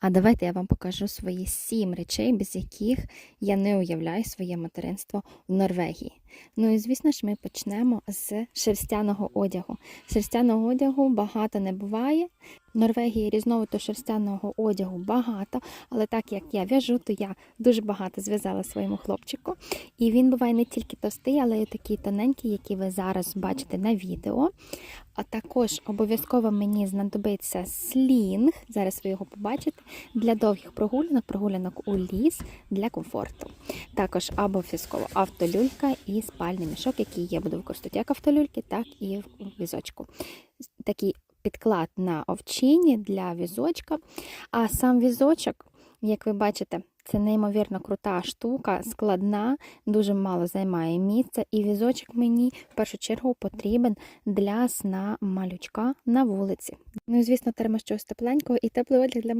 А давайте я вам покажу свої сім речей, без яких я не уявляю своє материнство в Норвегії. Ну і звісно ж, ми почнемо з шерстяного одягу. Шерстяного одягу багато не буває. Норвегії різновиду шерстяного одягу багато, але так як я в'яжу, то я дуже багато зв'язала своєму хлопчику. І він буває не тільки товстий, але й такий тоненький, який ви зараз бачите на відео. А також обов'язково мені знадобиться слінг, зараз ви його побачите, для довгих прогулянок, прогулянок у ліс для комфорту. Також обов'язково автолюлька і спальний мішок, який я буду використовувати як автолюльки, так і в візочку. Такий підклад на овчині для візочка. А сам візочок, як ви бачите, це неймовірно крута штука, складна, дуже мало займає місця. І візочок мені в першу чергу потрібен для сна малючка на вулиці. Ну і звісно, термо щось тепленького і теплий одяг для